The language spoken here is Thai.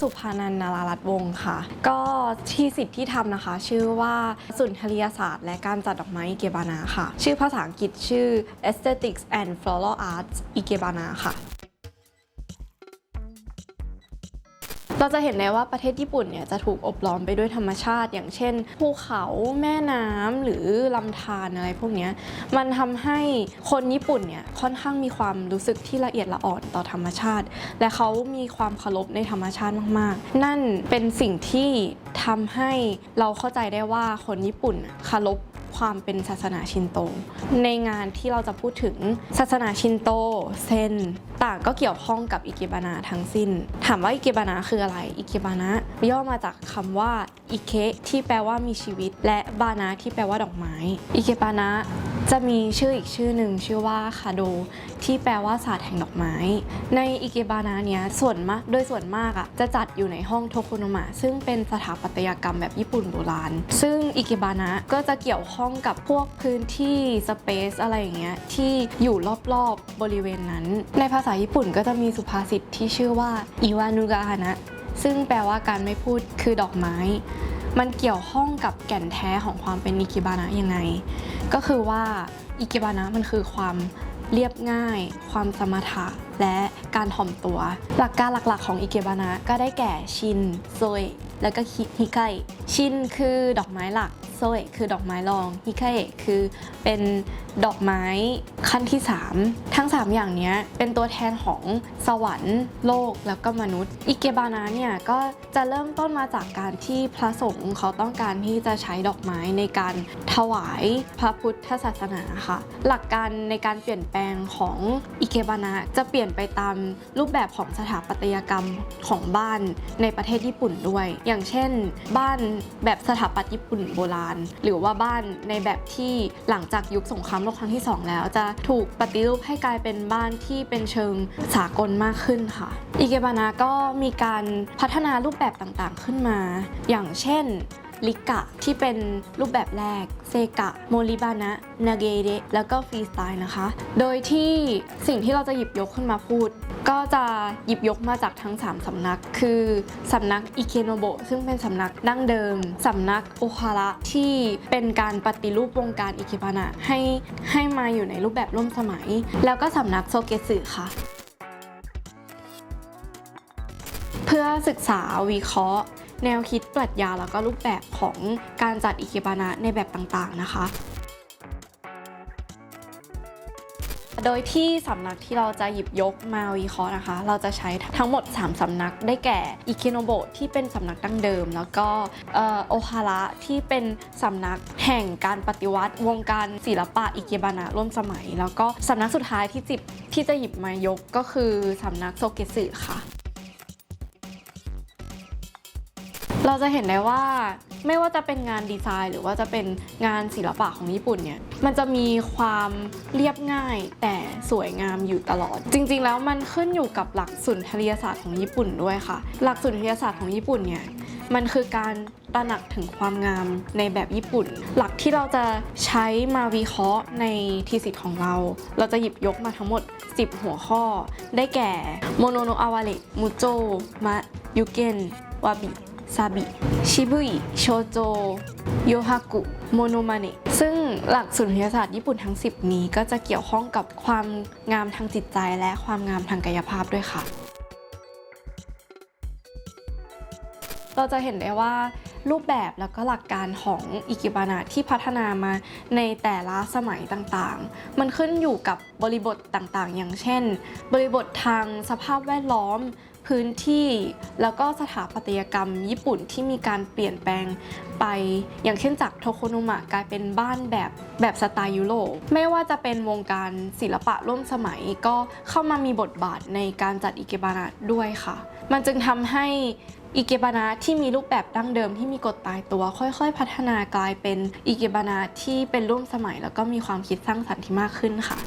สุภานันนารารัตวงศ์ค่ะ ก็ที่สิทธิ์ที่ทำนะคะ ชื่อว่าสุนทรียศาสตร์ และการจัดดอกไม้อิเกบานาค่ะ ชื่อภาษาอังกฤษชื่อ Aesthetics and Floral Arts อิเกบานาค่ะ เราจะเห็นได้ว่าประเทศญี่ปุ่นเนี่ยจะถูกอบล้อมไปด้วยธรรมชาติ อย่างเช่นภูเขาแม่น้ำหรือลำธารอะไรพวกนี้มันทำให้คนญี่ปุ่นเนี่ยค่อนข้างมีความรู้สึกที่ละเอียดละอ่อนต่อธรรมชาติ และเขามีความเคารพในธรรมชาติมาก ๆ นั่นเป็นสิ่งที่ทำให้เราเข้าใจได้ว่าคนญี่ปุ่นเคารพความเป็นศาสนาชินโต ในงานที่เราจะพูดถึงศาสนาชินโต เซน ต่างก็เกี่ยวข้องกับอิเกบานะทั้งสิ้น ถามว่าอิเกบานะคืออะไร อิเกบานะย่อมาจากคำว่าอิเคที่แปลว่ามีชีวิต และบานะที่แปลว่าดอกไม้ อิเกบานะ จะมีชื่ออีกชื่อหนึ่งชื่อว่าคาโด ที่แปลว่าศาสตร์แห่งดอกไม้ ในอิเกบานะเนี้ยส่วนมากโดยส่วนมากอะจะจัดอยู่ในห้องโทโคโนมะซึ่งเป็นสถาปัตยกรรมแบบญี่ปุ่นโบราณ ซึ่งอิเกบานะก็จะเกี่ยวข้องกับพวกพื้นที่สเปซอะไรอย่างเงี้ยที่อยู่รอบๆบบริเวณนั้น ในภาษาญี่ปุ่นก็จะมีสุภาษิตที่ชื่อว่าอิวานุกะฮานะซึ่งแปลว่าการไม่พูดคือดอกไม้ มันเกี่ยวข้องกับแก่นแท้ของความเป็นอิเกบานะยังไง ก็คือว่าอิเกบานะมันคือความเรียบง่าย ความสมถะ และการถ่อมตัว หลักการหลักๆ ของอิเกบานะก็ได้แก่ชินโซย แล้วก็ฮิไกชินคือดอกไม้หลักโซยคือดอกไม้รองฮิไกคือเป็นดอกไม้ขั้นที่ 3 ทั้ง 3 อย่างเนี้ยเป็นตัวแทนของสวรรค์โลกแล้วก็มนุษย์ อิเกบานะเนี่ยก็จะเริ่มต้นมาจากการที่พระสงฆ์เขาต้องการที่จะใช้ดอกไม้ในการถวายพระพุทธศาสนาค่ะ หลักการในการเปลี่ยนแปลงของอิเกบานะจะเปลี่ยนไปตามรูปแบบของสถาปัตยกรรมของบ้านในประเทศญี่ปุ่นด้วย อย่างเช่น บ้านแบบสถาปัตย์ญี่ปุ่นโบราณหรือว่าบ้านในแบบที่หลังจากยุคสงครามโลกครั้งที่สองแล้ว จะถูกปฏิรูปให้กลายเป็นบ้านที่เป็นเชิงสากลมากขึ้นค่ะอิเกบานะก็มีการพัฒนารูปแบบต่างๆขึ้นมา อย่างเช่นลิกะที่เป็นรูปแบบแรก เซกะ โมริบานะนาเกเดะแล้วก็ฟรีสไตล์นะคะ โดยที่สิ่งที่เราจะหยิบยกขึ้นมาพูด ก็จะหยิบยกมาจากทั้ง 3 สำนัก คือสำนักอิเคโนโบซึ่งเป็นสำนักดั้งเดิม สำนักโอคาระที่เป็นการปฏิรูปวงการอิเคบานะให้ให้มาอยู่ในรูปแบบร่วมสมัย แล้วก็สำนักโซเกสึค่ะ เพื่อศึกษาวิเคราะห์ แนวคิดปรัชญาแล้วก็รูปแบบของการจัดอิเคบานะในแบบต่างๆนะคะ โดยที่สำนักที่เราจะหยิบยกมาวิเคราะห์นะคะ เราจะใช้ทั้งหมด 3สำนักได้แก่อิเคโนโบะที่เป็นสำนักดั้งเดิม แล้วก็โอฮาระที่เป็นสำนักแห่งการปฏิวัติ วงการศิลปะอิเกบานะร่วมสมัย แล้วก็สำนักสุดท้ายที่จิบที่จะหยิบมายกก็คือสำนักโซเกสึค่ะ เราจะเห็นได้ว่าไม่ว่าจะเป็นงานดีไซน์ หรือว่าจะเป็นงานศิลปะของญี่ปุ่นเนี่ยมันจะมีความเรียบง่ายแต่สวยงามอยู่ตลอด จริง ๆ แล้วมันขึ้นอยู่กับหลักสุนทรียศาสตร์ของญี่ปุ่นด้วยค่ะ หลักสุนทรียศาสตร์ของญี่ปุ่นเนี่ยมันคือการตระหนักถึงความงามในแบบญี่ปุ่น หลักที่เราจะใช้มาวิเคราะห์ในทีสิทธิ์ของเรา เราจะหยิบยกมาทั้งหมด 10 หัวข้อ ได้แก่โมโนโนอาวาเระมูโจมะยุเกนวาบิ ซาบิ ชิบุยโชโจ โยฮากุ โมโนมาเนะ ซึ่งหลักสุนทรียศาสตร์ญี่ปุ่นทั้ง 10 นี้ก็จะเกี่ยวข้องกับความงามทางจิตใจและความงามทางกายภาพด้วยค่ะ เราจะเห็นได้ว่ารูปแบบแล้วก็หลักการของอิกิบานะที่พัฒนามาในแต่ละสมัยต่างๆ มันขึ้นอยู่กับบริบทต่างๆ อย่างเช่น บริบททางสภาพแวดล้อม พื้นที่ แล้วก็สถาปัตยกรรมญี่ปุ่นที่มีการเปลี่ยนแปลงไป อย่างเช่นจากโทโคโนมะกลายเป็นบ้านแบบแบบสไตล์ยุโรปไม่ว่าจะเป็นวงการศิลปะร่วมสมัยก็เข้ามามีบทบาทในการจัดอิเกบานะด้วยค่ะ มันจึงทำให้อิเกบานะที่มีรูปแบบดั้งเดิมที่มีกฎตายตัว ค่อยๆ พัฒนากลายเป็นอิเกบานะที่เป็นร่วมสมัย แล้วก็มีความคิดสร้างสรรค์ที่มากขึ้นค่ะ